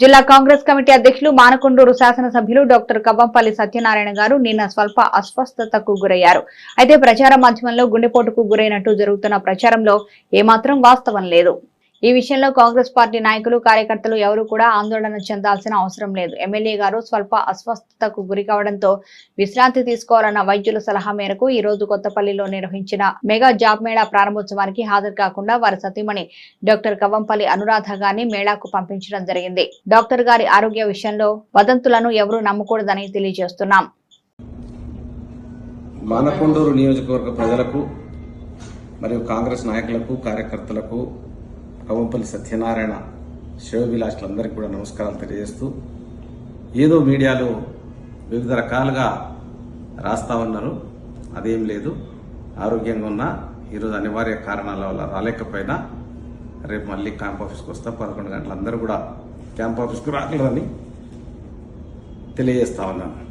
జిల్లా కాంగ్రెస్ కమిటీ అధ్యక్షులు మానకొండూరు శాసనసభ్యులు డాక్టర్ కవ్వంపల్లి సత్యనారాయణ గారు నిన్న స్వల్ప అస్వస్థతకు గురయ్యారు. అయితే ప్రచార మాధ్యమంలో గుండెపోటుకు గురైనట్టు జరుగుతున్న ప్రచారంలో ఏమాత్రం వాస్తవం లేదు. ఈ విషయంలో కాంగ్రెస్ పార్టీ నాయకులు కార్యకర్తలు ఎవరు కూడా ఆందోళన చెందాల్సిన అవసరం లేదు. ఎమ్మెల్యే గారు స్వల్ప అస్వస్థతకు గురి కావడంతో విశ్రాంతి తీసుకోవాలన్న వైద్యుల సలహా మేరకు ఈ రోజు కొత్తపల్లిలో నిర్వహించిన మెగా జాబ్ మేళా ప్రారంభోత్సవానికి హాజరు కాకుండా వారి సతీమణి డాక్టర్ కవ్వంపల్లి అనురాధ గారిని మేళాకు పంపించడం జరిగింది. డాక్టర్ గారి ఆరోగ్య విషయంలో వదంతులను ఎవరూ నమ్మకూడదని తెలియజేస్తున్నాం. మానకొండూరు నియోజకవర్గ ప్రజలకు మరియు కాంగ్రెస్ నాయకులకు కార్యకర్తలకు కవంపల్లి సత్యనారాయణ శివవిలాసులందరికీ కూడా నమస్కారాలు తెలియజేస్తూ ఏదో మీడియాలో వివిధ రకాలుగా రాస్తా ఉన్నారు. అదేం లేదు. ఆరోగ్యంగా ఉన్నా ఈరోజు అనివార్య కారణాల వల్ల రాలేకపోయినా రేపు మళ్ళీ క్యాంప్ ఆఫీస్కి వస్తా. పదకొండు గంటలు అందరూ కూడా క్యాంప్ ఆఫీస్కి రాగలరని తెలియజేస్తా ఉన్నాను.